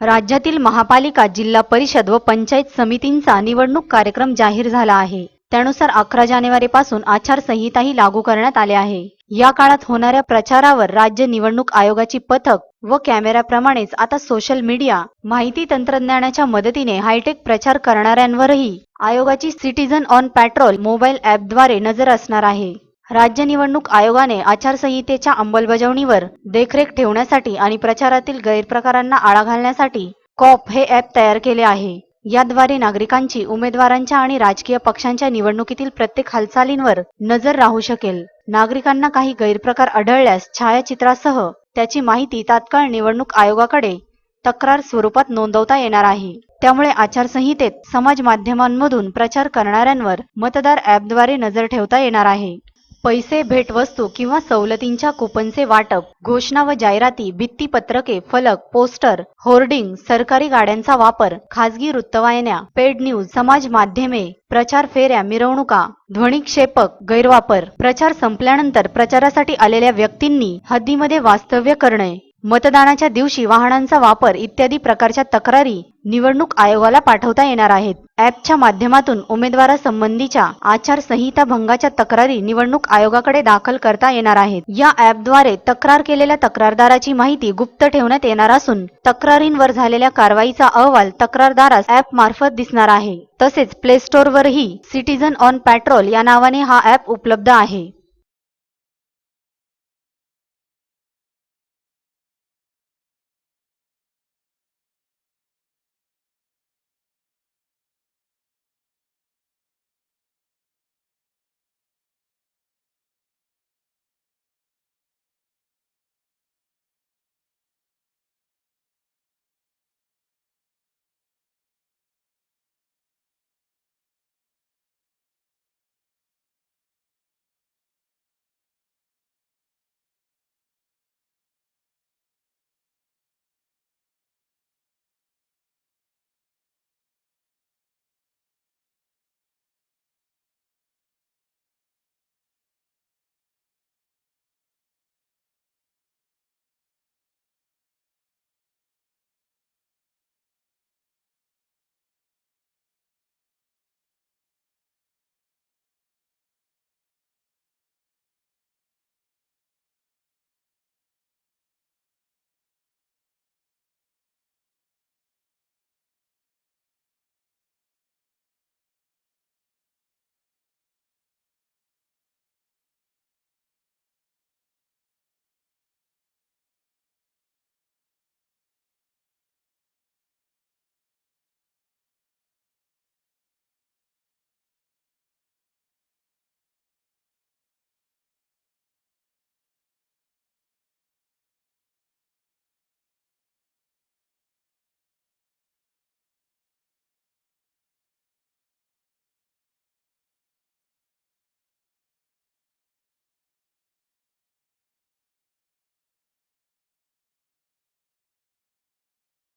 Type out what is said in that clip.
राज्यातील महापालिका जिल्हा परिषद व पंचायत समितींचा निवडणूक कार्यक्रम जाहीर झाला आहे. त्यानुसार अकरा जानेवारीपासून आचारसंहिताही लागू करण्यात आले आहे. या काळात होणाऱ्या प्रचारावर राज्य निवडणूक आयोगाची पथक व कॅमेऱ्याप्रमाणेच आता सोशल मीडिया माहिती तंत्रज्ञानाच्या मदतीने हायटेक प्रचार करणाऱ्यांवरही आयोगाची सिटीझन ऑन पॅट्रोल मोबाईल ॲपद्वारे नजर असणार आहे. राज्य निवडणूक आयोगाने आचारसंहितेच्या अंमलबजावणीवर देखरेख ठेवण्यासाठी आणि प्रचारातील गैरप्रकारांना आळा घालण्यासाठी कॉप हे ॲप तयार केले आहे. याद्वारे नागरिकांची उमेदवारांच्या आणि राजकीय पक्षांच्या निवडणुकीतील प्रत्येक हालचालींवर नजर राहू शकेल. नागरिकांना काही गैरप्रकार आढळल्यास छायाचित्रासह त्याची माहिती तात्काळ निवडणूक आयोगाकडे तक्रार स्वरूपात नोंदवता येणार आहे. त्यामुळे आचारसंहितेत समाज माध्यमांमधून प्रचार करणाऱ्यांवर मतदार ॲपद्वारे नजर ठेवता येणार आहे. पैसे भेटवस्तू किंवा सवलतींच्या कुपनचे वाटप घोषणा व जाहिराती भित्तीपत्रके फलक पोस्टर होर्डिंग सरकारी गाड्यांचा वापर खासगी वृत्तवाहिन्या पेड न्यूज समाज माध्यमे प्रचार फेऱ्या मिरवणुका ध्वनिक्षेपक गैरवापर प्रचार संपल्यानंतर प्रचारासाठी आलेल्या व्यक्तींनी हद्दीमध्ये वास्तव्य करणे. मतदानाच्या दिवशी वाहनांचा वापर इत्यादी प्रकारच्या तक्रारी निवडणूक आयोगाला पाठवता येणार आहेत. ॲपच्या माध्यमातून उमेदवारासंबंधीच्या आचारसंहिता भंगाच्या तक्रारी निवडणूक आयोगाकडे दाखल करता येणार आहेत. या ॲपद्वारे तक्रार केलेल्या तक्रारदाराची माहिती गुप्त ठेवण्यात येणार असून तक्रारींवर झालेल्या कारवाईचा अहवाल तक्रारदारास ॲप मार्फत दिसणार आहे. तसेच प्ले स्टोअरवरही सिटीझन ऑन पॅट्रोल या नावाने हा ॲप उपलब्ध आहे.